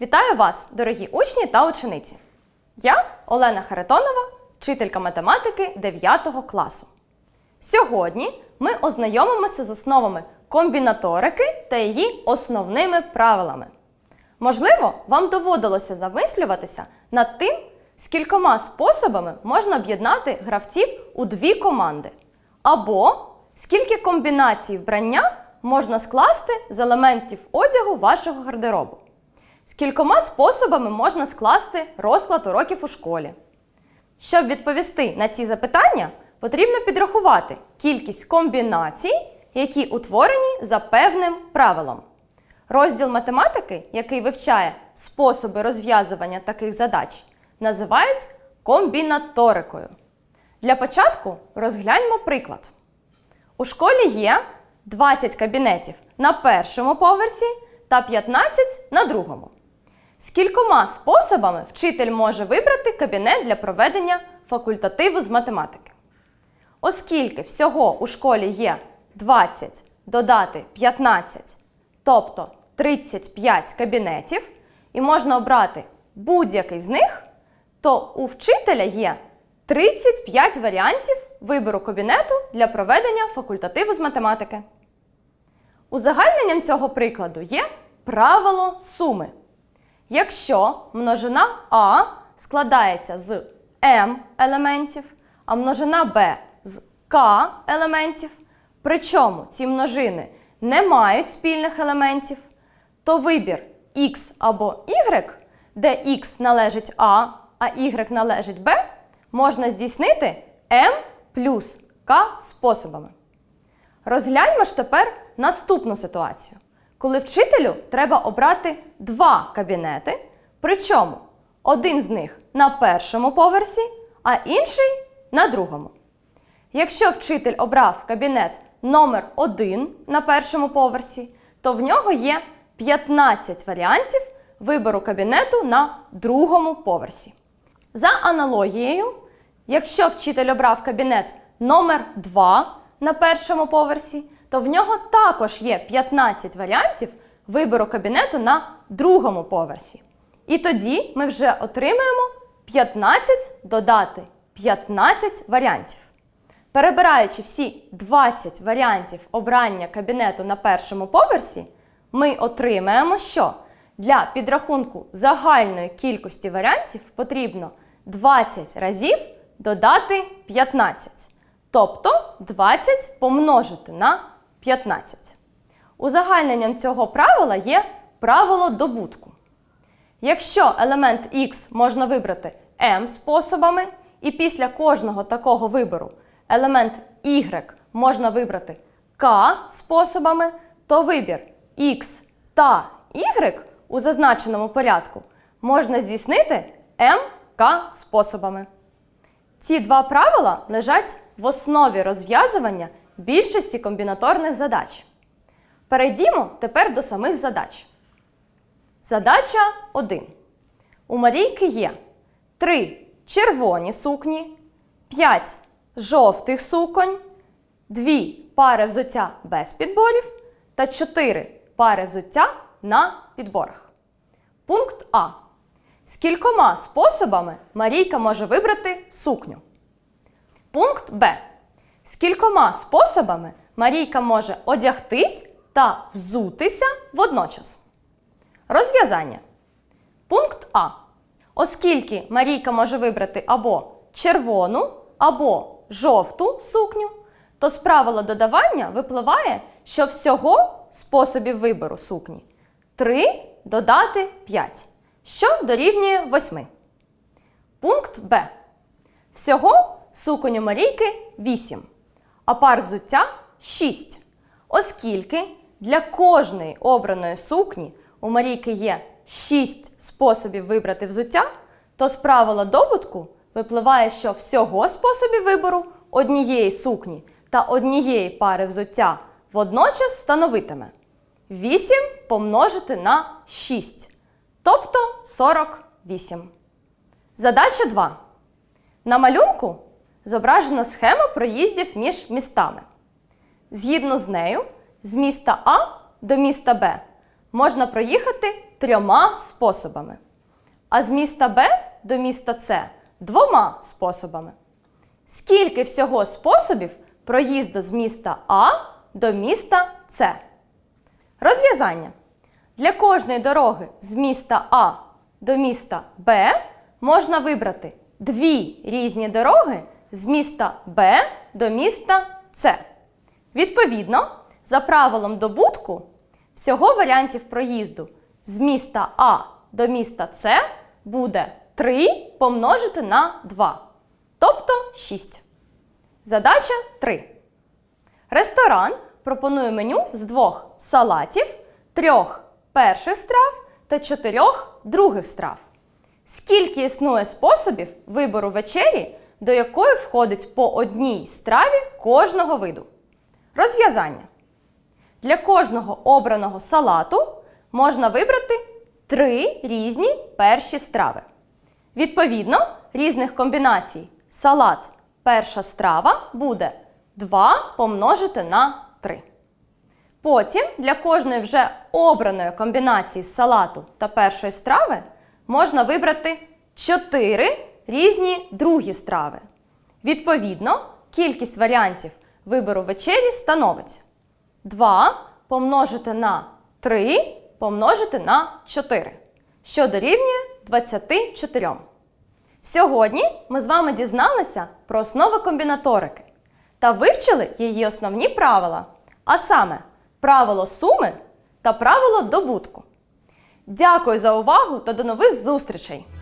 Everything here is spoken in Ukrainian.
Вітаю вас, дорогі учні та учениці! Я Олена Харитонова, вчителька математики 9 класу. Сьогодні ми ознайомимося з основами комбінаторики та її основними правилами. Можливо, вам доводилося замислюватися над тим, скількома способами можна об'єднати гравців у дві команди, або скільки комбінацій вбрання можна скласти з елементів одягу вашого гардеробу. Скількома способами можна скласти розклад уроків у школі. Щоб відповісти на ці запитання, потрібно підрахувати кількість комбінацій, які утворені за певним правилом. Розділ математики, який вивчає способи розв'язування таких задач, називають комбінаторикою. Для початку розгляньмо приклад. У школі є 20 кабінетів на першому поверсі та 15 на другому. Скількома способами вчитель може вибрати кабінет для проведення факультативу з математики. Оскільки всього у школі є 20 додати 15, тобто 35 кабінетів, і можна обрати будь-який з них, то у вчителя є 35 варіантів вибору кабінету для проведення факультативу з математики. Узагальненням цього прикладу є правило суми. Якщо множина А складається з М елементів, а множина Б з К елементів, причому ці множини не мають спільних елементів, то вибір Х або Y, де Х належить А, а Y належить Б, можна здійснити М плюс К способами. Розгляньмо ж тепер наступну ситуацію, коли вчителю треба обрати два кабінети, причому один з них на першому поверсі, а інший на другому. Якщо вчитель обрав кабінет номер 1 на першому поверсі, то в нього є 15 варіантів вибору кабінету на другому поверсі. За аналогією, якщо вчитель обрав кабінет номер 2 на першому поверсі, то в нього також є 15 варіантів вибору кабінету на другому поверсі. І тоді ми вже отримаємо 15 додати 15 варіантів. Перебираючи всі 20 варіантів обрання кабінету на першому поверсі, ми отримаємо, що для підрахунку загальної кількості варіантів потрібно 20 разів додати 15. Тобто 20 помножити на 15. Узагальненням цього правила є правило добутку. Якщо елемент X можна вибрати m способами, і після кожного такого вибору елемент Y можна вибрати K способами, то вибір X та Y у зазначеному порядку можна здійснити МК способами. Ці два правила лежать в основі розв'язування більшості комбінаторних задач. Перейдімо тепер до самих задач. Задача 1. У Марійки є 3 червоні сукні, 5 жовтих суконь, 2 пари взуття без підборів та 4 пари взуття на підборах. Пункт А. Скількома способами Марійка може вибрати сукню. Пункт Б. Скількома способами Марійка може одягтись та взутися водночас. Розв'язання. Пункт А. Оскільки Марійка може вибрати або червону, або жовту сукню, то з правила додавання випливає, що всього способів вибору сукні 3 додати 5, що дорівнює 8. Пункт Б. Всього суконь у Марійки 8, а пар взуття 6. Оскільки для кожної обраної сукні у Марійки є 6 способів вибрати взуття, то з правила добутку випливає, що всього способів вибору однієї сукні та однієї пари взуття водночас становитиме 8 помножити на 6, тобто 48. Задача 2. На малюнку зображена схема проїздів між містами. Згідно з нею, з міста А до міста Б можна проїхати трьома способами, а з міста Б до міста С двома способами. Скільки всього способів проїзду з міста А до міста С? Розв'язання. Для кожної дороги з міста А до міста Б можна вибрати дві різні дороги з міста Б до міста С. Відповідно, за правилом добутку, всього варіантів проїзду з міста А до міста С буде 3 помножити на 2, тобто 6. Задача 3. Ресторан пропонує меню з двох салатів, трьох перших страв та чотирьох других страв. Скільки існує способів вибору вечері, до якої входить по одній страві кожного виду? Розв'язання. Для кожного обраного салату можна вибрати три різні перші страви. Відповідно, різних комбінацій салат перша страва буде 2 помножити на 3. Потім для кожної вже обраної комбінації салату та першої страви можна вибрати 4 різні другі страви. Відповідно, кількість варіантів вибору вечері становить 2 помножити на 3 помножити на 4, що дорівнює 24. Сьогодні ми з вами дізналися про основи комбінаторики та вивчили її основні правила, а саме правило суми та правило добутку. Дякую за увагу та до нових зустрічей!